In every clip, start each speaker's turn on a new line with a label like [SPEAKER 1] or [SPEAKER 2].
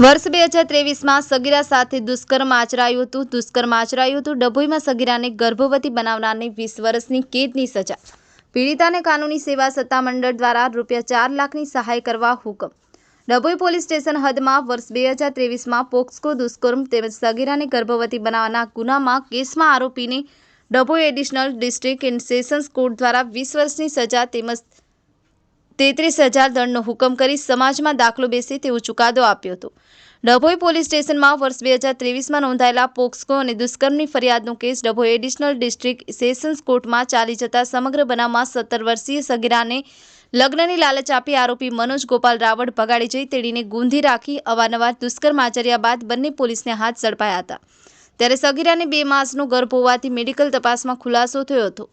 [SPEAKER 1] વર્ષ બે હજાર ત્રેવીસમાં સગીરા સાથે દુષ્કર્મ આચરાયું હતું. દુષ્કર્મ આચરાયું હતું. ડભોઈમાં સગીરાને ગર્ભવતી બનાવનારને વીસ વર્ષની કેદની સજા. પીડિતાને કાનૂની સેવા સત્તામંડળ દ્વારા રૂપિયા ચાર લાખની સહાય કરવા હુકમ. ડભોઈ પોલીસ સ્ટેશન હદમાં વર્ષ બે હજાર ત્રેવીસમાં પોક્સકો દુષ્કર્મ તેમજ સગીરાને ગર્ભવતી બનાવવાના ગુનામાં કેસમાં આરોપીને Dabhoi additional district and sessions court દ્વારા વીસ વર્ષની સજા તેમજ તેત્રીસ હજાર દંડનો હુકમ કરી સમાજમાં દાખલો બેસે તેવો ચુકાદો આપ્યો હતો. ડભોઈ પોલીસ સ્ટેશનમાં વર્ષ બે હજાર ત્રેવીસમાં નોંધાયેલા પોક્સકો અને દુષ્કર્મની ફરિયાદનો case Dabhoi additional district sessions કોર્ટમાં ચાલી જતા સમગ્ર બનાવમાં સત્તર વર્ષીય સગીરાને લગ્નની લાલચ આપી આરોપી મનોજ ગોપાલ રાવળ ભગાડી જઈ તેડીને ગુંધી રાખી અવારનવાર દુષ્કર્મ આચર્યા બાદ બંને પોલીસને હાથ ઝડપાયા હતા. ત્યારે સગીરાને બે માસનો ગર્ભ હોવાથી મેડિકલ તપાસમાં ખુલાસો થયો હતો.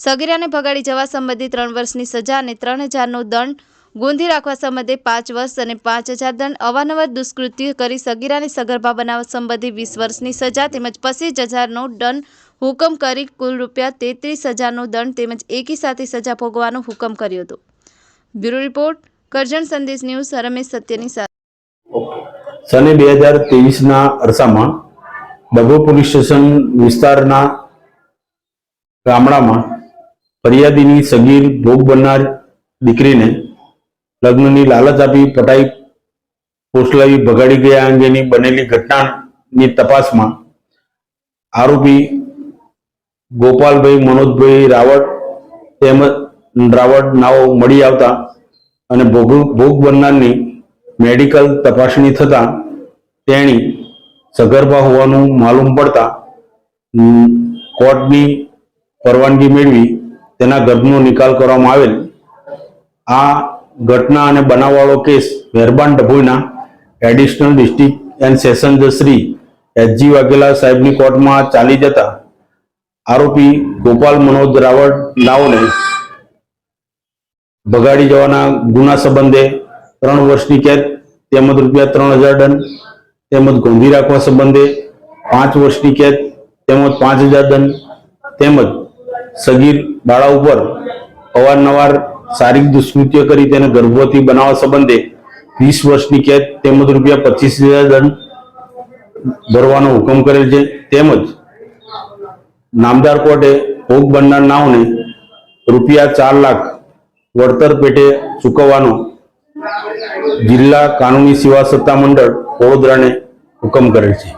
[SPEAKER 1] સગીરાને ભગાડી જવા સંબંધી ત્રણ વર્ષની સજા અને ત્રણ હજારનો દંડ ગોંધી રાખવા સંબંધે પાંચ વર્ષ અને પાંચ હજાર દંડ અવારનવાર દુષ્કૃત્ય કરી સગીરાને સગર્ભા બનાવવા સંબંધી વીસ વર્ષની સજા તેમજ પચીસ હજારનો દંડ હુકમ કરી કુલ રૂપિયા તેત્રીસ હજારનો દંડ તેમજ એકી સાથે સજા ભોગવાનો હુકમ કર્યો હતો. બ્યુરો રિપોર્ટ, કરજણ સંદેશ ન્યૂઝ, રમેશ સત્યની સાથે.
[SPEAKER 2] સને બે હજાર ત્રેવીસના અરસામાં ડભો પોલીસ સ્ટેશન વિસ્તારના ગામડામાં ફરિયાદીની સગીર ભોગ બનનાર દીકરીને લગ્નની લાલચ આપી પટાઈ પોસલાવી ભગાડી ગયા અંગેની બનેલી ઘટનાની તપાસમાં આરોપી ગોપાલભાઈ, મનોજભાઈ રાવળ તેમજ રાવળ નાઓ મળી આવતા અને ભોગ ભોગ બનનારની મેડિકલ તપાસણી થતા તેણી સગર્ભા હોવાનું માલુમ પડતા કોર્ટની પરવાનગી મેળવી તેના ગર્ભનો નિકાલ કરવામાં આવેલ. આ ઘટના અને બનાવવાળો કેસ મહેરબાન ડભોઈના એડિશનલ ડિસ્ટ્રિક્ટ એન્ડ સેશન જજ શ્રી વાઘેલા સાહેબની કોર્ટમાં ચાલી જતા આરોપી ગોપાલ મનોજ રાવળ નાઓને ભગાડી જવાના ગુના સંબંધે ત્રણ વર્ષની કેદ, તેમજ રૂપિયા ત્રણ હજાર દંડ, તેમજ ગોંધી રાખવા સંબંધે પાંચ વર્ષની કેદ, તેમજ પાંચ હજાર દંડ, તેમજ સગીર બાળા ઉપર અવારનવાર શારીરિક દુષ્કૃત્ય કરી તેને ગર્ભવતી બનાવવા સંબંધે વીસ વર્ષની કેદ તેમજ રૂપિયા પચીસ હજાર દંડ ભરવાનો હુકમ કરેલ છે. તેમજ નામદાર કોર્ટે ભોગ બનનાર નાવને રૂપિયા ચાર લાખ વળતર પેટે ચૂકવવાનો જિલ્લા કાનૂની સેવા સત્તા મંડળ વડોદરાને હુકમ કરેલ છે.